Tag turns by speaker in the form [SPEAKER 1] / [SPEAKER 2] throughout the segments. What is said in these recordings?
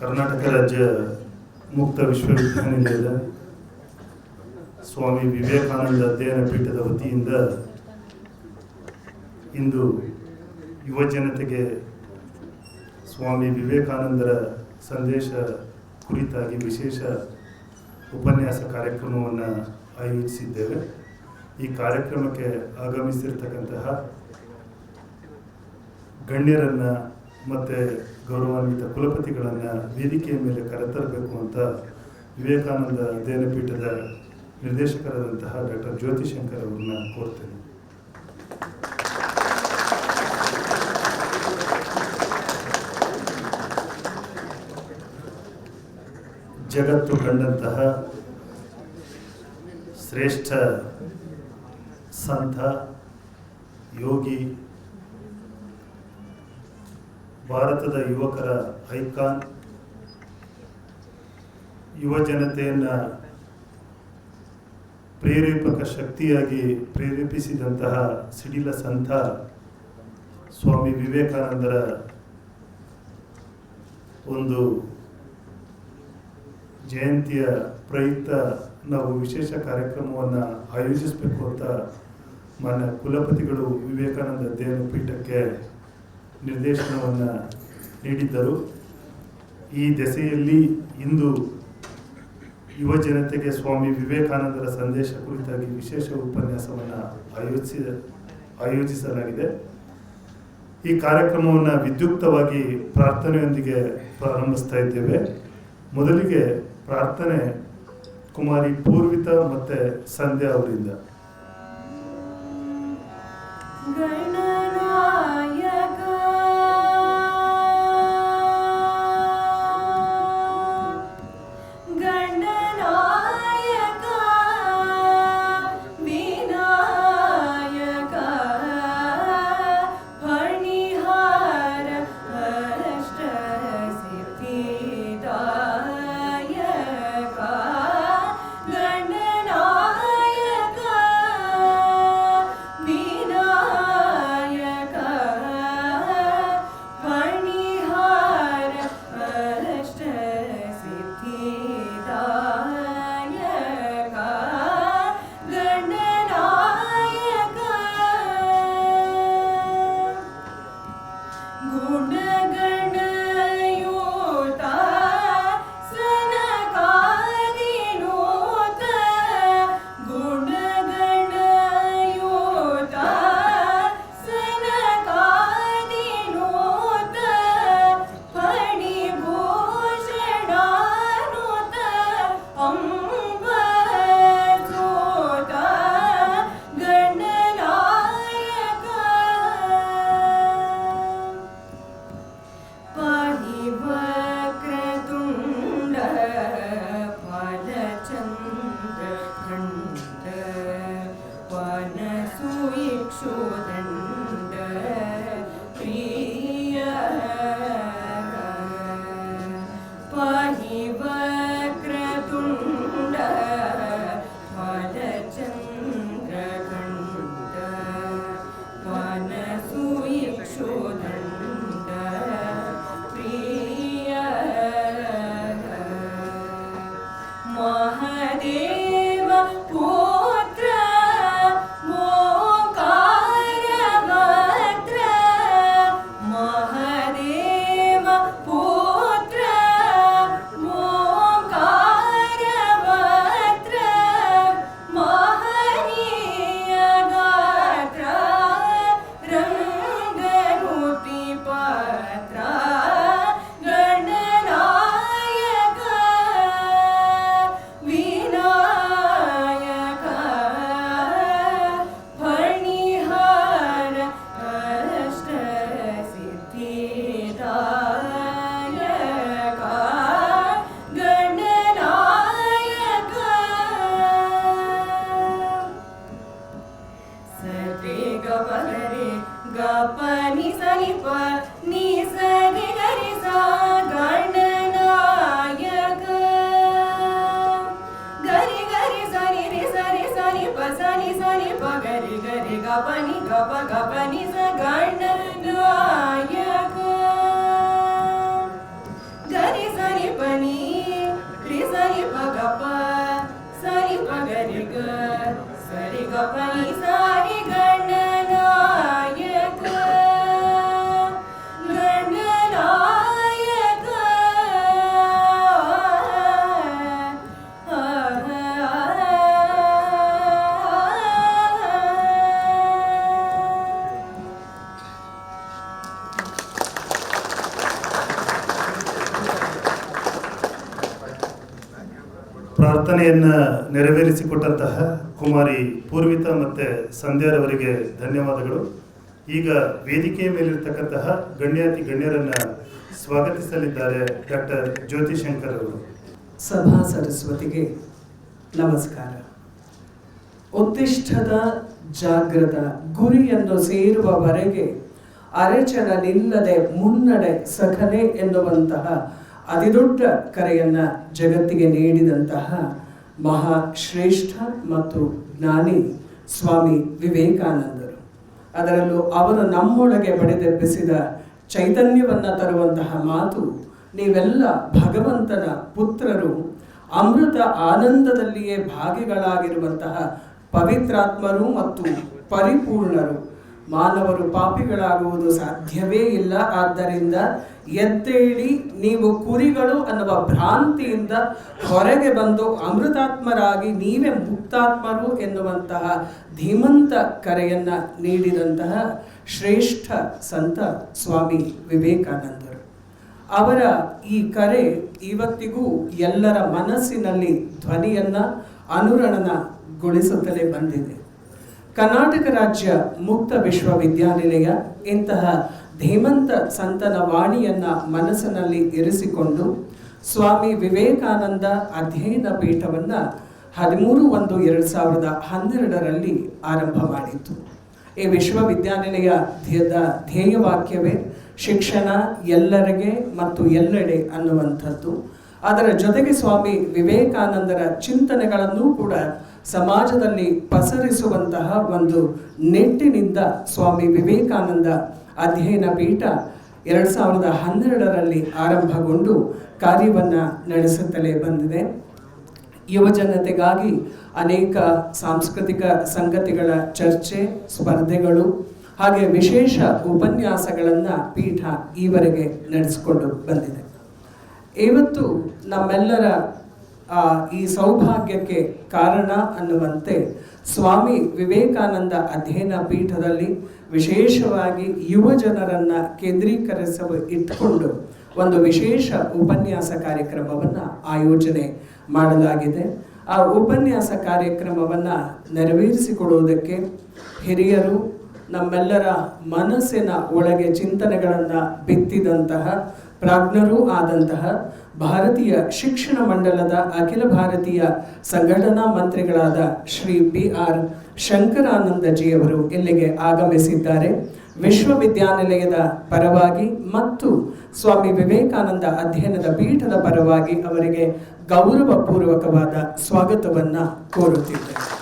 [SPEAKER 1] ಕರ್ನಾಟಕ ರಾಜ್ಯ ಮುಕ್ತ ವಿಶ್ವವಿದ್ಯಾನಿಲಯದ ಸ್ವಾಮಿ ವಿವೇಕಾನಂದ ಅಧ್ಯಯನ ಪೀಠದ ವತಿಯಿಂದ ಇಂದು ಯುವ ಜನತೆಗೆ ಸ್ವಾಮಿ ವಿವೇಕಾನಂದರ ಸಂದೇಶ ಕುರಿತಾಗಿ ವಿಶೇಷ ಉಪನ್ಯಾಸ ಕಾರ್ಯಕ್ರಮವನ್ನು ಆಯೋಜಿಸಿದ್ದೇವೆ. ಈ ಕಾರ್ಯಕ್ರಮಕ್ಕೆ ಆಗಮಿಸಿರ್ತಕ್ಕಂತಹ ಗಣ್ಯರನ್ನು ಮತ್ತು ಗೌರವಾನ್ವಿತ ಕುಲಪತಿಗಳನ್ನು ವೇದಿಕೆಯ ಮೇಲೆ ಕರೆತರಬೇಕು ಅಂತ ವಿವೇಕಾನಂದ ಅಧ್ಯಯನ ಪೀಠದ ನಿರ್ದೇಶಕರಾದಂತಹ ಡಾಕ್ಟರ್ ಜ್ಯೋತಿ ಶಂಕರ್ ಅವರನ್ನ ಕೋರ್ತೇನೆ. ಜಗತ್ತು ಕಂಡಂತಹ ಶ್ರೇಷ್ಠ ಸಂತ ಯೋಗಿ ಭಾರತದ ಯುವಕರ ಐಕಾನ್ ಯುವ ಜನತೆಯನ್ನು ಪ್ರೇರೇಪಕ ಶಕ್ತಿಯಾಗಿ ಪ್ರೇರೇಪಿಸಿದಂತಹ ಸಿಡಿಲ ಸಂತ ಸ್ವಾಮಿ ವಿವೇಕಾನಂದರ ಒಂದು ಜಯಂತಿಯ ಪ್ರಯುಕ್ತ ನಾವು ವಿಶೇಷ ಕಾರ್ಯಕ್ರಮವನ್ನು ಆಯೋಜಿಸಬೇಕು ಅಂತ ಮಾನ್ಯ ಕುಲಪತಿಗಳು ವಿವೇಕಾನಂದ ಅಧ್ಯಯನ ಪೀಠಕ್ಕೆ ನಿರ್ದೇಶನವನ್ನು ನೀಡಿದ್ದರು. ಈ ದೆಸೆಯಲ್ಲಿ ಇಂದು ಯುವ ಜನತೆಗೆ ಸ್ವಾಮಿ ವಿವೇಕಾನಂದರ ಸಂದೇಶ ಕುರಿತಾಗಿ ವಿಶೇಷ ಉಪನ್ಯಾಸವನ್ನು ಆಯೋಜಿಸಿ, ಆಯೋಜಿಸಲಾಗಿದೆ. ಈ ಕಾರ್ಯಕ್ರಮವನ್ನು ವಿದ್ಯುಕ್ತವಾಗಿ ಪ್ರಾರ್ಥನೆಯೊಂದಿಗೆ ಪ್ರಾರಂಭಿಸ್ತಾ ಇದ್ದೇವೆ. ಮೊದಲಿಗೆ ಪ್ರಾರ್ಥನೆ ಕುಮಾರಿ ಪೂರ್ವಿತ ಮತ್ತು ಸಂಧ್ಯಾ ಅವರಿಂದ.
[SPEAKER 2] even ಗಪ ನಿ ಗಪ ಗಪ ನಿ ಸ ಗಣನಾಯಕ ಗರಿ ಸರಿ ಸನಿ ಪನಿ ರಿ ಸನಿ ಪ ಗ ಪ ಸನಿ ಪ ಗ ರಿ ಗ ಸರಿ ಗ
[SPEAKER 1] ಪ್ರಾರ್ಥನೆಯನ್ನು ನೆರವೇರಿಸಿಕೊಟ್ಟಂತಹ ಕುಮಾರಿ ಪೂರ್ವಿತಾ ಮತ್ತು ಸಂಧ್ಯಾರವರಿಗೆ ಧನ್ಯವಾದಗಳು. ಈಗ ವೇದಿಕೆಯ ಮೇಲಿರ್ತಕ್ಕಂತಹ ಗಣ್ಯಾತಿ ಗಣ್ಯರನ್ನ ಸ್ವಾಗತಿಸಲಿದ್ದಾರೆ ಡಾಕ್ಟರ್ ಜ್ಯೋತಿ ಶಂಕರ್ ಅವರು.
[SPEAKER 3] ಸಭಾ ಸರಸ್ವತಿಗೆ ನಮಸ್ಕಾರ. ಉತ್ತಿಷ್ಠದ ಜಾಗೃತ ಗುರಿಯನ್ನು ಸೇರುವವರೆಗೆ ಅರೆಚರ ನಿಲ್ಲದೆ ಮುನ್ನಡೆ ಸಖನೆ ಎನ್ನುವಂತಹ ಅತಿದೊಡ್ಡ ಕರೆಯನ್ನು ಜಗತ್ತಿಗೆ ನೀಡಿದಂತಹ ಮಹಾ ಶ್ರೇಷ್ಠ ಮತ್ತು ಜ್ಞಾನಿ ಸ್ವಾಮಿ ವಿವೇಕಾನಂದರು. ಅದರಲ್ಲೂ ಅವರು ನಮ್ಮೊಳಗೆ ಬಡಿದೆಬ್ಬಿಸಿದ ಚೈತನ್ಯವನ್ನ ತರುವಂತಹ ಮಾತು ನೀವೆಲ್ಲ ಭಗವಂತನ ಪುತ್ರರು. ಅಮೃತ ಆನಂದದಲ್ಲಿಯೇ ಭಾಗಿಗಳಾಗಿರುವಂತಹ ಪವಿತ್ರಾತ್ಮರು ಮತ್ತು ಪರಿಪೂರ್ಣರು. ಮಾನವರು ಪಾಪಿಗಳಾಗುವುದು ಸಾಧ್ಯವೇ ಇಲ್ಲ. ಆದ್ದರಿಂದ ಎದ್ದೇಳಿ ನೀವು ಕುರಿಗಳು ಅನ್ನುವ ಭ್ರಾಂತಿಯಿಂದ ಹೊರಗೆ ಬಂದು ಅಮೃತಾತ್ಮರಾಗಿ ನೀವೇ ಮುಕ್ತಾತ್ಮರು ಎನ್ನುವಂತಹ ಧೀಮಂತ ಕರೆಯನ್ನ ನೀಡಿದಂತಹ ಶ್ರೇಷ್ಠ ಸಂತ ಸ್ವಾಮಿ ವಿವೇಕಾನಂದರು. ಅವರ ಈ ಕರೆ ಇವತ್ತಿಗೂ ಎಲ್ಲರ ಮನಸ್ಸಿನಲ್ಲಿ ಧ್ವನಿಯನ್ನ ಅನುರಣನಗೊಳಿಸುತ್ತಲೇ ಬಂದಿದೆ. ಕರ್ನಾಟಕ ರಾಜ್ಯ ಮುಕ್ತ ವಿಶ್ವವಿದ್ಯಾನಿಲಯ, ಇಂತಹ ಧೀಮಂತ ಸಂತನ ವಾಣಿಯನ್ನ ಮನಸ್ಸಿನಲ್ಲಿ ಇರಿಸಿಕೊಂಡು ಸ್ವಾಮಿ ವಿವೇಕಾನಂದ ಅಧ್ಯಯನ ಪೀಠವನ್ನ ಹದಿಮೂರು ಒಂದು ಎರಡು ಸಾವಿರದ ಹನ್ನೆರಡರಲ್ಲಿ ಆರಂಭ ಮಾಡಿತು ಈ ವಿಶ್ವವಿದ್ಯಾನಿಲಯ ಧ್ಯೇಯದ ಧ್ಯೇಯವಾಕ್ಯವೇ ಶಿಕ್ಷಣ ಎಲ್ಲರಿಗೆ ಮತ್ತು ಎಲ್ಲೆಡೆ ಅನ್ನುವಂಥದ್ದು. ಅದರ ಜೊತೆಗೆ ಸ್ವಾಮಿ ವಿವೇಕಾನಂದರ ಚಿಂತನೆಗಳನ್ನು ಕೂಡ ಸಮಾಜದಲ್ಲಿ ಪಸರಿಸುವಂತಹ ಒಂದು ನಿಟ್ಟಿನಿಂದ ಸ್ವಾಮಿ ವಿವೇಕಾನಂದ ಅಧ್ಯಯನ ಪೀಠ ಎರಡು ಸಾವಿರದ ಹನ್ನೆರಡರಲ್ಲಿ ಆರಂಭಗೊಂಡು ಕಾರ್ಯವನ್ನು ನಡೆಸುತ್ತಲೇ ಬಂದಿದೆ. ಯುವ ಜನತೆಗಾಗಿ ಅನೇಕ ಸಾಂಸ್ಕೃತಿಕ ಸಂಗತಿಗಳ ಚರ್ಚೆ, ಸ್ಪರ್ಧೆಗಳು ಹಾಗೆ ವಿಶೇಷ ಉಪನ್ಯಾಸಗಳನ್ನು ಪೀಠ ಈವರೆಗೆ ನಡೆಸಿಕೊಂಡು ಬಂದಿದೆ. ಇವತ್ತು ನಮ್ಮೆಲ್ಲರ ಈ ಸೌಭಾಗ್ಯಕ್ಕೆ ಕಾರಣ ಅನ್ನುವಂತೆ ಸ್ವಾಮಿ ವಿವೇಕಾನಂದ ಅಧ್ಯಯನ ಪೀಠದಲ್ಲಿ ವಿಶೇಷವಾಗಿ ಯುವ ಜನರನ್ನು ಕೇಂದ್ರೀಕರಿಸಲು ಇಟ್ಟುಕೊಂಡು ಒಂದು ವಿಶೇಷ ಉಪನ್ಯಾಸ ಕಾರ್ಯಕ್ರಮವನ್ನು ಆಯೋಜನೆ ಮಾಡಲಾಗಿದೆ. ಆ ಉಪನ್ಯಾಸ ಕಾರ್ಯಕ್ರಮವನ್ನು ನೆರವೇರಿಸಿಕೊಡುವುದಕ್ಕೆ ಹಿರಿಯರು ನಮ್ಮೆಲ್ಲರ ಮನಸ್ಸಿನ ಒಳಗೆ ಚಿಂತನೆಗಳನ್ನು ಬಿತ್ತಿದಂತಹ, ಪ್ರಾಜ್ಞರೂ ಆದಂತಹ ಭಾರತೀಯ ಶಿಕ್ಷಣ ಮಂಡಲದ ಅಖಿಲ ಭಾರತೀಯ ಸಂಘಟನಾ ಮಂತ್ರಿಗಳಾದ ಶ್ರೀ ಬಿ ಆರ್ ಶಂಕರಾನಂದಜಿಯವರು ಇಲ್ಲಿಗೆ ಆಗಮಿಸಿದ್ದಾರೆ. ವಿಶ್ವವಿದ್ಯಾನಿಲಯದ ಪರವಾಗಿ ಮತ್ತು ಸ್ವಾಮಿ ವಿವೇಕಾನಂದ ಅಧ್ಯಯನದ ಪೀಠದ ಪರವಾಗಿ ಅವರಿಗೆ ಗೌರವಪೂರ್ವಕವಾದ ಸ್ವಾಗತವನ್ನು ಕೋರುತ್ತಿದ್ದೇನೆ.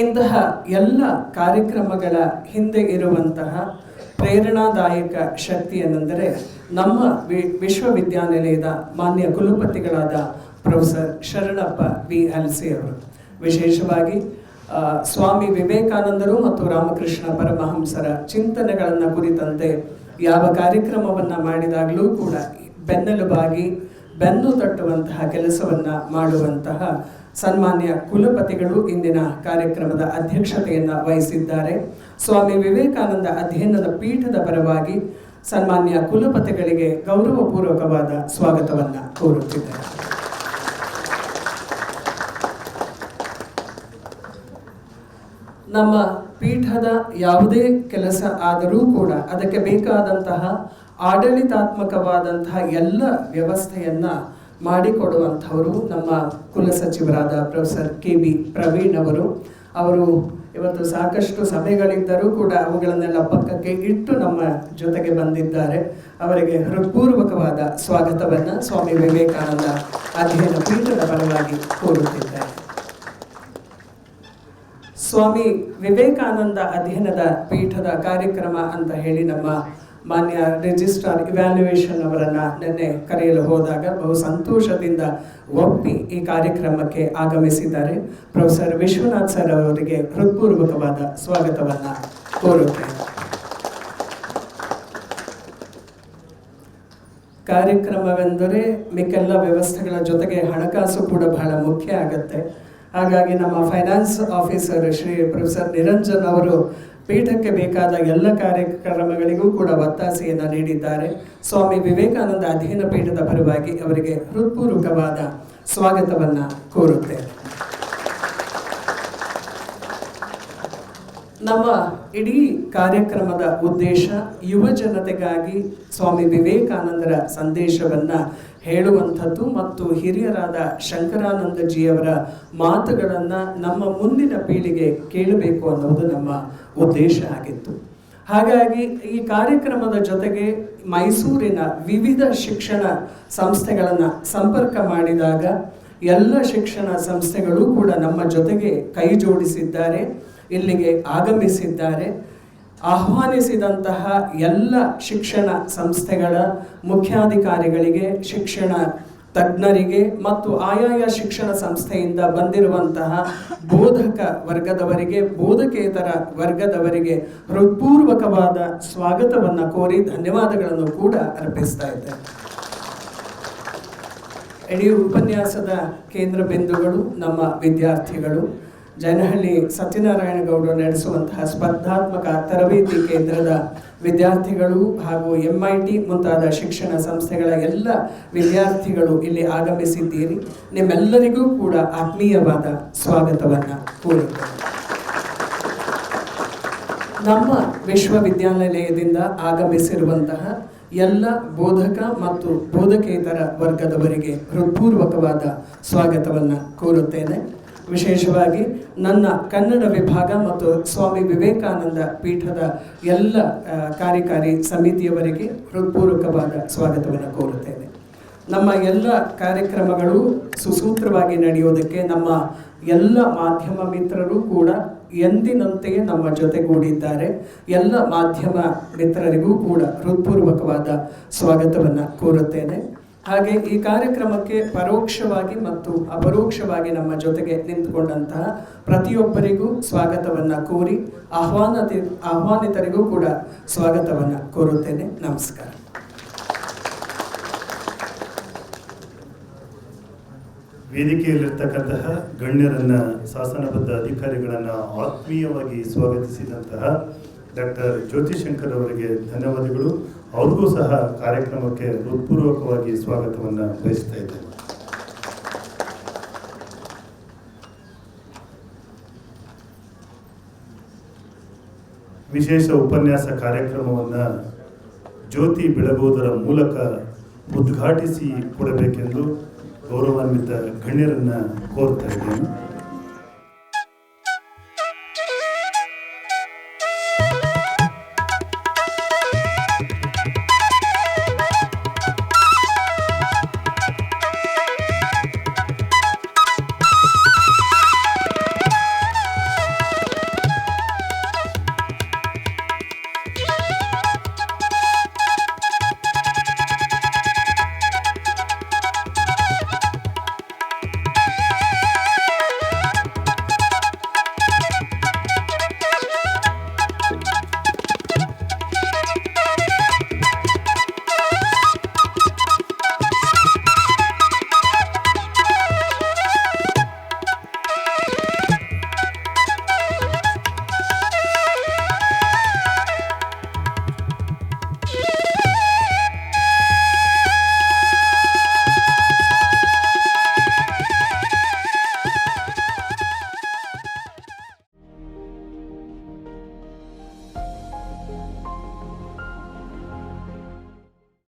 [SPEAKER 3] ಇಂತಹ ಎಲ್ಲ ಕಾರ್ಯಕ್ರಮಗಳ ಹಿಂದೆ ಇರುವಂತಹ ಪ್ರೇರಣಾದಾಯಕ ಶಕ್ತಿ ಏನೆಂದರೆ ನಮ್ಮ ವಿ- ವಿಶ್ವವಿದ್ಯಾನಿಲಯದ ಮಾನ್ಯ ಕುಲಪತಿಗಳಾದ ಪ್ರೊಫೆಸರ್ ಶರಣಪ್ಪ ವಿ. ಅಲ್ಸಿ ಅವರು. ವಿಶೇಷವಾಗಿ ಸ್ವಾಮಿ ವಿವೇಕಾನಂದರು ಮತ್ತು ರಾಮಕೃಷ್ಣ ಪರಮಹಂಸರ ಚಿಂತನೆಗಳನ್ನು ಕುರಿತಂತೆ ಯಾವ ಕಾರ್ಯಕ್ರಮವನ್ನು ಮಾಡಿದಾಗಲೂ ಕೂಡ ಬೆನ್ನೆಲುಬಾಗಿ ಬೆನ್ನು ತಟ್ಟುವಂತಹ ಕೆಲಸವನ್ನ ಮಾಡುವಂತಹ ಸನ್ಮಾನ್ಯ ಕುಲಪತಿಗಳು ಇಂದಿನ ಕಾರ್ಯಕ್ರಮದ ಅಧ್ಯಕ್ಷತೆಯನ್ನು ವಹಿಸಿದ್ದಾರೆ. ಸ್ವಾಮಿ ವಿವೇಕಾನಂದ ಅಧ್ಯಯನದ ಪೀಠದ ಪರವಾಗಿ ಸನ್ಮಾನ್ಯ ಕುಲಪತಿಗಳಿಗೆ ಗೌರವಪೂರ್ವಕವಾದ ಸ್ವಾಗತವನ್ನು ಕೋರುತ್ತಿದ್ದಾರೆ ನಮ್ಮ ಪೀಠದ ಯಾವುದೇ ಕೆಲಸ ಆದರೂ ಕೂಡ ಅದಕ್ಕೆ ಬೇಕಾದಂತಹ ಆಡಳಿತಾತ್ಮಕವಾದಂತಹ ಎಲ್ಲ ವ್ಯವಸ್ಥೆಯನ್ನು ಮಾಡಿಕೊಡುವಂಥವರು ನಮ್ಮ ಕುಲಸಚಿವರಾದ ಪ್ರೊಫೆಸರ್ ಕೆ ಬಿ ಪ್ರವೀಣ್ ಅವರು. ಅವರು ಇವತ್ತು ಸಾಕಷ್ಟು ಸಭೆಗಳಿದ್ದರೂ ಕೂಡ ಅವುಗಳನ್ನೆಲ್ಲ ಪಕ್ಕಕ್ಕೆ ಇಟ್ಟು ನಮ್ಮ ಜೊತೆಗೆ ಬಂದಿದ್ದಾರೆ. ಅವರಿಗೆ ಹೃತ್ಪೂರ್ವಕವಾದ ಸ್ವಾಗತವನ್ನು ಸ್ವಾಮಿ ವಿವೇಕಾನಂದ ಅಧ್ಯಯನ ಪೀಠದ ಪರವಾಗಿ ಕೋರುತ್ತಿದ್ದಾರೆ ಸ್ವಾಮಿ ವಿವೇಕಾನಂದ ಅಧ್ಯಯನದ ಪೀಠದ ಕಾರ್ಯಕ್ರಮ ಅಂತ ಹೇಳಿ ನಮ್ಮ ಮಾನ್ಯ ರಿಜಿಸ್ಟ್ರಾರ್ ಇವ್ಯಾಲ್ಯೂಯೇಷನ್ ಅವರನ್ನು ನಿನ್ನೆ ಕರೆಯಲು ಹೋದಾಗ ಬಹು ಸಂತೋಷದಿಂದ ಒಪ್ಪಿ ಈ ಕಾರ್ಯಕ್ರಮಕ್ಕೆ ಆಗಮಿಸಿದ್ದಾರೆ. ಪ್ರೊಫೆಸರ್ ವಿಶ್ವನಾಥ್ ಸರ್ ಅವರಿಗೆ ಹೃತ್ಪೂರ್ವಕವಾದ ಸ್ವಾಗತವನ್ನು ಕೋರುತ್ತೇನೆ. ಕಾರ್ಯಕ್ರಮವೆಂದರೆ ಮಿಕ್ಕೆಲ್ಲ ವ್ಯವಸ್ಥೆಗಳ ಜೊತೆಗೆ ಹಣಕಾಸು ಕೂಡ ಬಹಳ ಮುಖ್ಯ ಆಗುತ್ತೆ. ಹಾಗಾಗಿ ನಮ್ಮ finance officer Shri professor Niranjan ಅವರು ಪೀಠಕ್ಕೆ ಬೇಕಾದ ಎಲ್ಲ ಕಾರ್ಯಕ್ರಮಗಳಿಗೂ ಕೂಡ ಒತ್ತಾಸೆಯನ್ನು ನೀಡಿದ್ದಾರೆ. ಸ್ವಾಮಿ ವಿವೇಕಾನಂದ ಅಧ್ಯಯನ ಪೀಠದ ಪರವಾಗಿ ಅವರಿಗೆ ಹೃತ್ಪೂರ್ವಕವಾದ ಸ್ವಾಗತವನ್ನು ಕೋರುತ್ತೇನೆ. ನಮ್ಮ ಇಡೀ ಕಾರ್ಯಕ್ರಮದ ಉದ್ದೇಶ ಯುವ ಜನತೆಗಾಗಿ ಸ್ವಾಮಿ ವಿವೇಕಾನಂದರ ಸಂದೇಶವನ್ನ ಹೇಳುವಂಥದ್ದು ಮತ್ತು ಹಿರಿಯರಾದ ಶಂಕರಾನಂದಜಿಯವರ ಮಾತುಗಳನ್ನು ನಮ್ಮ ಮುಂದಿನ ಪೀಳಿಗೆ ಕೇಳಬೇಕು ಅನ್ನೋದು ನಮ್ಮ ಉದ್ದೇಶ ಆಗಿತ್ತು. ಹಾಗಾಗಿ ಈ ಕಾರ್ಯಕ್ರಮದ ಜೊತೆಗೆ ಮೈಸೂರಿನ ವಿವಿಧ ಶಿಕ್ಷಣ ಸಂಸ್ಥೆಗಳನ್ನು ಸಂಪರ್ಕ ಮಾಡಿದಾಗ ಎಲ್ಲ ಶಿಕ್ಷಣ ಸಂಸ್ಥೆಗಳು ಕೂಡ ನಮ್ಮ ಜೊತೆಗೆ ಕೈ ಜೋಡಿಸಿದ್ದಾರೆ, ಇಲ್ಲಿಗೆ ಆಗಮಿಸಿದ್ದಾರೆ. ಆಹ್ವಾನಿಸಿದಂತಹ ಎಲ್ಲ ಶಿಕ್ಷಣ ಸಂಸ್ಥೆಗಳ ಮುಖ್ಯಾಧಿಕಾರಿಗಳಿಗೆ, ಶಿಕ್ಷಣ ತಜ್ಞರಿಗೆ ಮತ್ತು ಆಯಾಯ ಶಿಕ್ಷಣ ಸಂಸ್ಥೆಯಿಂದ ಬಂದಿರುವಂತಹ ಬೋಧಕ ವರ್ಗದವರಿಗೆ, ಬೋಧಕೇತರ ವರ್ಗದವರಿಗೆ ಹೃತ್ಪೂರ್ವಕವಾದ ಸ್ವಾಗತವನ್ನು ಕೋರಿ ಧನ್ಯವಾದಗಳನ್ನು ಕೂಡ ಅರ್ಪಿಸ್ತಾ ಇದ್ದೇನೆ ಇಡೀ ಉಪನ್ಯಾಸದ ಕೇಂದ್ರ ಬಿಂದುಗಳು ನಮ್ಮ ವಿದ್ಯಾರ್ಥಿಗಳು. ಜನಹಳ್ಳಿ ಸತ್ಯನಾರಾಯಣ ಗೌಡರು ನಡೆಸುವಂತಹ ಸ್ಪರ್ಧಾತ್ಮಕ ತರಬೇತಿ ಕೇಂದ್ರದ ವಿದ್ಯಾರ್ಥಿಗಳು ಹಾಗೂ ಎಂ ಐ ಟಿ ಮುಂತಾದ ಶಿಕ್ಷಣ ಸಂಸ್ಥೆಗಳ ಎಲ್ಲ ವಿದ್ಯಾರ್ಥಿಗಳು ಇಲ್ಲಿ ಆಗಮಿಸಿದ್ದೀರಿ. ನಿಮ್ಮೆಲ್ಲರಿಗೂ ಕೂಡ ಆತ್ಮೀಯವಾದ ಸ್ವಾಗತವನ್ನು ಕೋರುತ್ತೇನೆ. ನಮ್ಮ ವಿಶ್ವವಿದ್ಯಾನಿಲಯದಿಂದ ಆಗಮಿಸಿರುವಂತಹ ಎಲ್ಲ ಬೋಧಕ ಮತ್ತು ಬೋಧಕೇತರ ವರ್ಗದವರಿಗೆ ಹೃತ್ಪೂರ್ವಕವಾದ ಸ್ವಾಗತವನ್ನು ಕೋರುತ್ತೇನೆ. ವಿಶೇಷವಾಗಿ ನನ್ನ ಕನ್ನಡ ವಿಭಾಗ ಮತ್ತು ಸ್ವಾಮಿ ವಿವೇಕಾನಂದ ಪೀಠದ ಎಲ್ಲ ಕಾರ್ಯಕಾರಿ ಸಮಿತಿಯವರಿಗೆ ಹೃತ್ಪೂರ್ವಕವಾದ ಸ್ವಾಗತವನ್ನು ಕೋರುತ್ತೇನೆ. ನಮ್ಮ ಎಲ್ಲ ಕಾರ್ಯಕ್ರಮಗಳು ಸುಸೂತ್ರವಾಗಿ ನಡೆಯೋದಕ್ಕೆ ನಮ್ಮ ಎಲ್ಲ ಮಾಧ್ಯಮ ಮಿತ್ರರು ಕೂಡ ಎಂದಿನಂತೆಯೇ ನಮ್ಮ ಜೊತೆಗೂಡಿದ್ದಾರೆ. ಎಲ್ಲ ಮಾಧ್ಯಮ ಮಿತ್ರರಿಗೂ ಕೂಡ ಹೃತ್ಪೂರ್ವಕವಾದ ಸ್ವಾಗತವನ್ನು ಕೋರುತ್ತೇನೆ. ಹಾಗೆ ಈ ಕಾರ್ಯಕ್ರಮಕ್ಕೆ ಪರೋಕ್ಷವಾಗಿ ಮತ್ತು ಅಪರೋಕ್ಷವಾಗಿ ನಮ್ಮ ಜೊತೆಗೆ ನಿಂತುಕೊಂಡಂತಹ ಪ್ರತಿಯೊಬ್ಬರಿಗೂ ಸ್ವಾಗತವನ್ನು ಕೋರಿ ಆಹ್ವಾನತಿ ಆಹ್ವಾನಿತರಿಗೂ ಕೂಡ ಸ್ವಾಗತವನ್ನು ಕೋರುತ್ತೇನೆ. ನಮಸ್ಕಾರ.
[SPEAKER 1] ವೇದಿಕೆಯಲ್ಲಿರ್ತಕ್ಕಂತಹ ಗಣ್ಯರನ್ನ ಶಾಸನಬದ್ಧ ಅಧಿಕಾರಿಗಳನ್ನ ಆತ್ಮೀಯವಾಗಿ ಸ್ವಾಗತಿಸಿದಂತಹ ಡಾಕ್ಟರ್ ಜ್ಯೋತಿಶಂಕರ್ ಅವರಿಗೆ ಧನ್ಯವಾದಗಳು. ಅವ್ರಿಗೂ ಸಹ ಕಾರ್ಯಕ್ರಮಕ್ಕೆ ಹೃತ್ಪೂರ್ವಕವಾಗಿ ಸ್ವಾಗತವನ್ನು ಬಯಸ್ತಾ ಇದ್ದೇನೆ. ವಿಶೇಷ ಉಪನ್ಯಾಸ ಕಾರ್ಯಕ್ರಮವನ್ನು ಜ್ಯೋತಿ ಬೆಳಗುವುದರ ಮೂಲಕ ಉದ್ಘಾಟಿಸಿ ಕೊಡಬೇಕೆಂದು ಗೌರವಾನ್ವಿತ ಗಣ್ಯರನ್ನು ಕೋರ್ತಾ ಇದ್ದೇನೆ.